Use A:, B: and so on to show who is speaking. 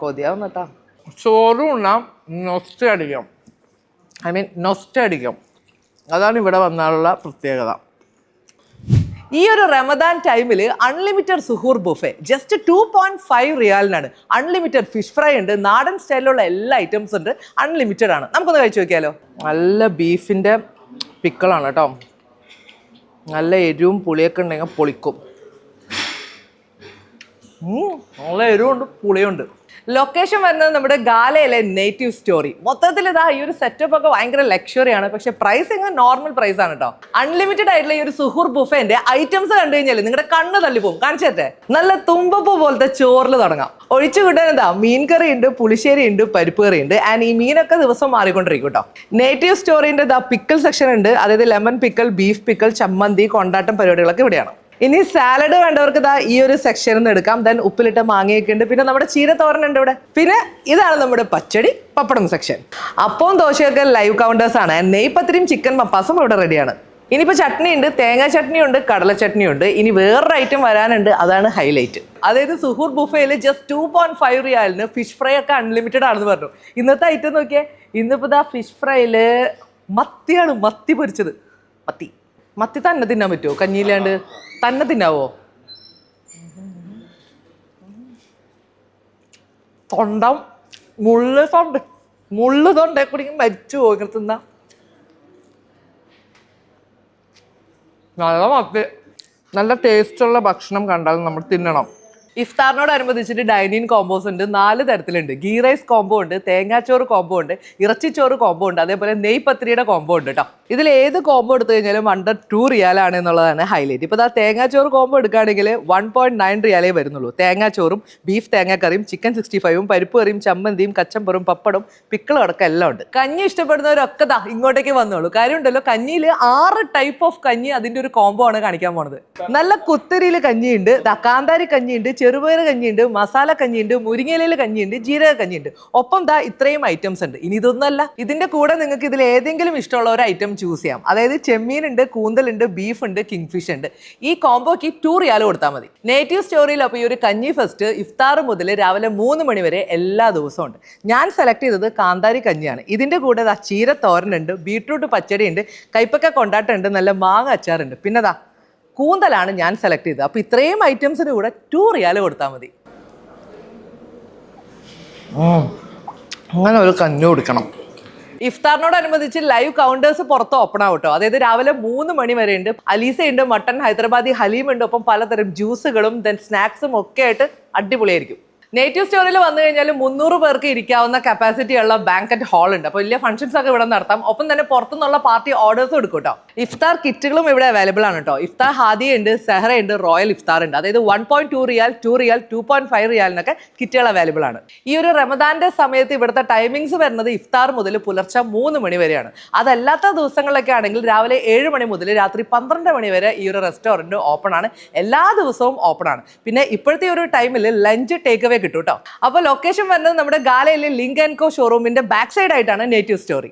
A: കൊതിയാവുന്ന കേട്ടോ
B: ചോറും ഉണ്ണാം നൊസ്റ്റ് അടിക്കാം. ഐ മീൻ നൊസ്റ്റ് അടിക്കാം. അതാണ് ഇവിടെ വന്നാലുള്ള പ്രത്യേകത.
A: ഈ ഒരു റമദാൻ ടൈമിൽ unlimited സുഹൂർ buffet just two point five റിയാലിനാണ്. Unlimited fish fry ഉണ്ട് നാടൻ സ്റ്റൈലിലുള്ള എല്ലാ ഐറ്റംസ് ഉണ്ട് അൺലിമിറ്റഡ് ആണ്. നമുക്കൊന്ന് കഴിച്ചു നോക്കിയാലോ?
B: നല്ല ബീഫിന്റെ പിക്കളാണ് കേട്ടോ. നല്ല എരിവും പുളിയൊക്കെ ഉണ്ടെങ്കിൽ പൊളിക്കും. നല്ല എരിവുണ്ട് പുളിയുണ്ട്.
A: ലൊക്കേഷൻ വരുന്നത് നമ്മുടെ ഗാലയിലെ നേറ്റീവ് സ്റ്റോറി മൊത്തത്തിൽ ഇതാ ഈ ഒരു സെറ്റപ്പ് ഒക്കെ ഭയങ്കര ലക്ഷറി ആണ്. പക്ഷെ പ്രൈസ് ഇങ്ങനെ നോർമൽ പ്രൈസ് ആണ് കേട്ടോ അൺലിമിറ്റഡ് ആയിട്ടുള്ള ഈ ഒരു സുഹൂർ ബുഫേന്റെ ഐറ്റംസ് കണ്ടു കഴിഞ്ഞാൽ നിങ്ങളുടെ കണ്ണ് തള്ളിപ്പോവും പോകും. തരട്ടെ? നല്ല തുമ്പപ്പൂ പോലത്തെ ചോറിൽ തുടങ്ങാം. ഒഴിച്ചു കിട്ടാൻ എന്താ? മീൻ കറി ഉണ്ട് പുളിശ്ശേരി ഉണ്ട് പരിപ്പ് കറി ഉണ്ട്. ആൻഡ് ഈ മീനൊക്കെ ദിവസം മാറിക്കൊണ്ടിരിക്കും കേട്ടോ നേറ്റീവ് സ്റ്റോറിന്റെ ദാ പിക്കിൾ സെക്ഷൻ ഉണ്ട്. അതായത് ലെമൺ പിക്കിൾ ബീഫ് പിക്കിൾ ചമ്മന്തി കൊണ്ടാട്ടം പരിപാടികളൊക്കെ ഇവിടെയാണ്. ഇനി സാലഡ് വേണ്ടവർക്ക് ഇതാ ഈ ഒരു സെക്ഷനിൽ നിന്ന് എടുക്കാം. ദെൻ ഉപ്പിലിട്ട മാങ്ങയൊക്കെ ഉണ്ട്. പിന്നെ നമ്മുടെ ചീരത്തോരൻ ഉണ്ട് ഇവിടെ. പിന്നെ ഇതാണ് നമ്മുടെ പച്ചടി പപ്പടം സെക്ഷൻ അപ്പവും ദോശയൊക്കെ ലൈവ് കൗണ്ടേഴ്സ് ആണ്. നെയ്പത്തിരിയും ചിക്കൻ മപ്പാസും ഇവിടെ റെഡിയാണ് ഇനിയിപ്പോൾ ചട്നി ഉണ്ട്. തേങ്ങാ ചട്നി ഉണ്ട്. കടല ചട്നി ഉണ്ട്. ഇനി വേറൊരു ഐറ്റം വരാനുണ്ട്. അതാണ് ഹൈലൈറ്റ് അതായത് സുഹൂർ ബുഫയിൽ ജസ്റ്റ് ടു പോയിന്റ് ഫൈവ് റിയാലിന് ഫിഷ് ഫ്രൈ ഒക്കെ അൺലിമിറ്റഡ് ആണെന്ന് പറഞ്ഞു. ഇന്നത്തെ ഐറ്റം നോക്കിയേ. ഇന്നിപ്പോൾ ഇതാ ഫിഷ് ഫ്രൈയിൽ മത്തിയാണ് മത്തി പൊരിച്ചത്. മത്തി. മത്തി തന്നെ തിന്നാൻ പറ്റുമോ കഞ്ഞിയില്ലാണ്ട് തന്നെ തിന്നാവോ? തൊണ്ടം മുള്ള് തൊണ്ട. മുള്ള് തൊണ്ടേ കൂടി മരിച്ചു പോകും തിന്നാ.
B: നല്ല മത്തി. നല്ല ടേസ്റ്റുള്ള ഭക്ഷണം കണ്ടാൽ നമ്മൾ തിന്നണം.
A: ഇഫ്താറിനോടനുബന്ധിച്ചിട്ട് ഡൈനിങ് കോമ്പോസ് ഉണ്ട് നാല് തരത്തിലുണ്ട്. ഗീ റൈസ് കോംബോ ഉണ്ട് തേങ്ങാച്ചോറ് കോംബോ ഉണ്ട് ഇറച്ചിച്ചോറ് കോംബോ ഉണ്ട് അതേപോലെ നെയ് പത്രിയുടെ കോംബോ ഉണ്ട് കേട്ടോ ഇതിൽ ഏത് കോംബോ എടുത്തു കഴിഞ്ഞാലും അണ്ടർ ടു റിയാലാണ് എന്നുള്ളതാണ് ഹൈലൈറ്റ് ഇപ്പോൾ ആ തേങ്ങാച്ചോറ് കോംബോ എടുക്കുകയാണെങ്കിൽ വൺ പോയിന്റ് നയൻ റിയാലേ വരുന്നുള്ളൂ. തേങ്ങാച്ചോറും ബീഫ് തേങ്ങാക്കറിയും ചിക്കൻ സിക്സ്റ്റി ഫൈവും പരിപ്പ് കറിയും ചമ്മന്തിയും കച്ചമ്പറും പപ്പടും പിക്കിളും അടക്കം എല്ലാം ഉണ്ട്. കഞ്ഞി ഇഷ്ടപ്പെടുന്നവരൊക്കെ ദാ ഇങ്ങോട്ടേക്ക് വന്നോളൂ. കാര്യം ഉണ്ടല്ലോ കഞ്ഞിയിൽ ആറ് ടൈപ്പ് ഓഫ് കഞ്ഞി അതിന്റെ ഒരു കോംബോ ആണ് കാണിക്കാൻ പോണത്. നല്ല കുത്തരിയിൽ കഞ്ഞിയുണ്ട് ദാ കാന്താരി കഞ്ഞിയുണ്ട് ചെറുപയർ കഞ്ഞിയുണ്ട് മസാല കഞ്ഞിയുണ്ട് മുരിങ്ങയിലയിൽ കഞ്ഞിയുണ്ട് ജീരക കഞ്ഞിയുണ്ട്. ഒപ്പം ദാ ഇത്രയും ഐറ്റംസ് ഉണ്ട്. ഇനി ഇതൊന്നല്ല. ഇതിന്റെ കൂടെ നിങ്ങൾക്ക് ഇതിൽ ഏതെങ്കിലും ഇഷ്ടമുള്ള ഒരു ഐറ്റം ചൂസ് ചെയ്യാം. അതായത് ചെമ്മീൻ ചെമ്മീനുണ്ട് കൂന്തലുണ്ട് ബീഫ് ഉണ്ട് കിങ് ഫിഷ് ഉണ്ട്. ഈ കോംബോക്ക് ടൂ റിയാൽ കൊടുത്താൽ മതി. നേറ്റീവ് സ്റ്റോറിയിൽ അപ്പോൾ ഈ ഒരു കഞ്ഞി ഫസ്റ്റ് ഇഫ്താർ മുതൽ രാവിലെ മൂന്ന് മണി വരെ എല്ലാ ദിവസവും ഉണ്ട്. ഞാൻ സെലക്ട് ചെയ്തത് കാന്താരി കഞ്ഞിയാണ്. ഇതിന്റെ കൂടെ ദാ ചീര തോരനുണ്ട് ബീട്രൂട്ട് പച്ചടി ഉണ്ട് കൈപ്പക്ക കൊണ്ടാട്ടുണ്ട് നല്ല മാങ്ങ അച്ചാറുണ്ട്. പിന്നെ ദാ കൂന്തലാണ് ഞാൻ സെലക്ട് ചെയ്തത്. അപ്പോൾ ഇത്രയും ഐറ്റംസിന് കൂടെ ടൂ റിയാൽ കൊടുത്താൽ മതി.
B: അങ്ങനെ ഒരു കഞ്ഞു കൊടുക്കണം.
A: ഇഫ്താറിനോടനുബന്ധിച്ച് ലൈവ് കൗണ്ടേഴ്സ് പുറത്ത് ഓപ്പൺ ആവും കേട്ടോ അതായത് രാവിലെ മൂന്ന് മണി വരെ ഉണ്ട്. അലീസ ഉണ്ട് മട്ടൺ ഹൈദരാബാദി ഹലീം ഉണ്ട്. ഒപ്പം പലതരം ജ്യൂസുകളും ദെൻ സ്നാക്സും ഒക്കെ ആയിട്ട് അടിപൊളിയായിരിക്കും. നേറ്റീവ് സ്റ്റോറിൽ വന്നു കഴിഞ്ഞാൽ മുന്നൂറ് പേർക്ക് ഇരിക്കാവുന്ന കപ്പാസിറ്റി ഉള്ള ബാങ്കറ്റ് ഹാൾ ഉണ്ട്. അപ്പോൾ വലിയ ഫംഗ്ഷൻസ് ഒക്കെ ഇവിടെ നടത്താം. ഒപ്പം തന്നെ പുറത്തുനിന്നുള്ള പാർട്ടി ഓർഡേഴ്സ് എടുക്കും കേട്ടോ ഇഫ്താർ കിറ്റുകളും ഇവിടെ അവൈലബിൾ ആണ് കേട്ടോ ഇഫ്താർ ഹാദി ഉണ്ട് സെഹറ ഉണ്ട് റോയൽ ഇഫ്താർ ഉണ്ട്. അതായത് one point two riyal two riyal two point five റിയാലിനൊക്കെ കിറ്റുകൾ അവൈലബിൾ ആണ്. ഈ ഒരു റമദാന്റെ സമയത്ത് ഇവിടുത്തെ ടൈമിങ്സ് വരുന്നത് ഇഫ്താർ മുതൽ പുലർച്ചെ മൂന്ന് മണി വരെയാണ്. അതല്ലാത്ത ദിവസങ്ങളിലൊക്കെ ആണെങ്കിൽ രാവിലെ ഏഴ് മണി മുതൽ രാത്രി പന്ത്രണ്ട് മണി വരെ ഈ ഒരു റെസ്റ്റോറന്റ് ഓപ്പൺ ആണ്. എല്ലാ ദിവസവും ഓപ്പൺ ആണ്. പിന്നെ ഇപ്പോഴത്തെ ഒരു ടൈമിൽ ലഞ്ച് ടേക്ക് കിട്ടും കേട്ടോ അപ്പോൾ ലൊക്കേഷൻ വരുന്നത് നമ്മുടെ ഗാലയിലെ ലിങ്ക് ആൻഡ് കോ ഷോറൂമിന്റെ ബാക്ക് സൈഡ് ആയിട്ടാണ് നേറ്റീവ് സ്റ്റോറി